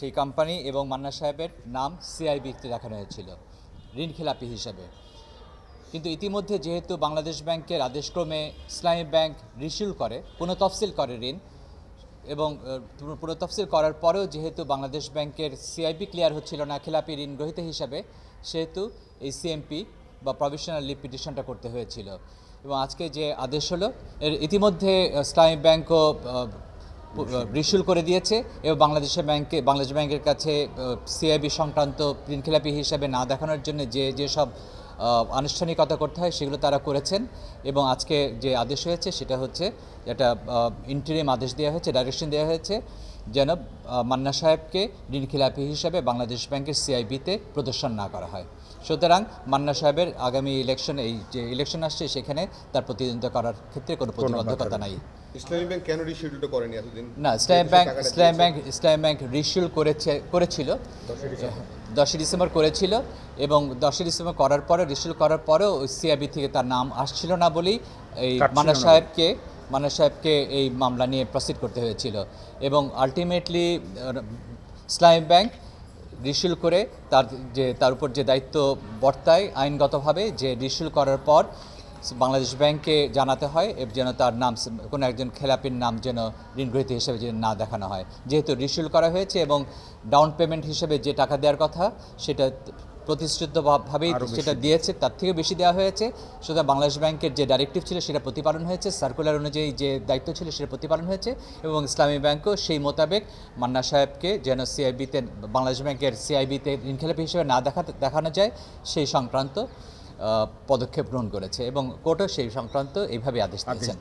সেই কোম্পানি এবং মান্না সাহেবের নাম সিআইবিতে দেখানো হয়েছিল ঋণ খেলাপি হিসেবে। কিন্তু ইতিমধ্যে যেহেতু বাংলাদেশ ব্যাংকের আদেশক্রমে ইসলামী ব্যাংক রিসিল করে পুনঃতফসিল করে ঋণ এবং আহ, পুনঃতফসিল করার পরেও যেহেতু বাংলাদেশ ব্যাংকের সিআইবি ক্লিয়ার হচ্ছিল না খেলাপি ঋণ গ্রহীতা হিসাবে সেহেতু এই সিএমপি বা প্রভিশনাল লিভ পিটিশনটা করতে হয়েছিল। এবং আজকে যে আদেশ হলো এর ইতিমধ্যে ইসলামী ব্যাংকও রিসুল করে দিয়েছে এবং বাংলাদেশের ব্যাংকে বাংলাদেশ ব্যাংকের কাছে সিআইবি সংক্রান্ত ঋণখেলাপি হিসাবে না দেখানোর জন্য যে যেসব আনুষ্ঠানিকতা করতে হয় সেগুলো তারা করেছেন এবং আজকে যে আদেশ হয়েছে সেটা হচ্ছে একটা ইন্টারিম আদেশ দেওয়া হয়েছে ডাইরেকশন দেওয়া হয়েছে যেন মান্না সাহেবকে ঋণখেলাপি হিসাবে বাংলাদেশ ব্যাংকের সিআইবিতে প্রদর্শন না করা হয়। সুতরাং মান্না সাহেবের আগামী ইলেকশন এই যে ইলেকশন আসছে সেখানে তার প্রতিদ্বন্দ্বিতা করার ক্ষেত্রে কোনো প্রতিবন্ধকতা নাই। ইসলামী ব্যাংক কেন রিশিডিউলটা করেনি এতদিন? না Islam bank Islam. Bank Islam bank reschedule করেছে করেছিল। দশই ডিসেম্বর। করেছিল এবং দশই ডিসেম্বর করার পরে রিসিউল করার পরেও সিআইবি থেকে তার নাম আসছিল না বলেই এই মানা সাহেবকে মানা সাহেবকে এই মামলা নিয়ে প্রসিড করতে হয়েছিল। এবং আলটিমেটলি ইসলামী ব্যাংক রিসিউল করে তার যে তার উপর যে দায়িত্ব বর্তায় আইনগতভাবে যে রিসিউল করার পর বাংলাদেশ ব্যাংকে জানাতে হয় যেন তার নাম কোনো একজন খেলাপির নাম যেন ঋণগ্রহীতা হিসেবে যেন না দেখানো হয়। যেহেতু রিসিউল করা হয়েছে এবং ডাউন পেমেন্ট হিসেবে যে টাকা দেওয়ার কথা সেটা প্রতিশ্রুতভাবেই সেটা দিয়েছে তার থেকে বেশি দেওয়া হয়েছে। সুতরাং বাংলাদেশ ব্যাংকের যে ডাইরেক্টিভ ছিল সেটা প্রতিপালন হয়েছে সার্কুলার অনুযায়ী যে দায়িত্ব ছিল সেটা প্রতিপালন হয়েছে এবং ইসলামী ব্যাংকও সেই মোতাবেক মান্না সাহেবকে যেন সিআইবিতে বাংলাদেশ ব্যাংকের সিআইবিতে ঋণখেলাপি হিসেবে না দেখা দেখানো যায় সেই সংক্রান্ত পদক্ষেপ গ্রহণ করেছে এবং কোর্টও সেই সংক্রান্ত এইভাবে আদেশ দিয়েছেন।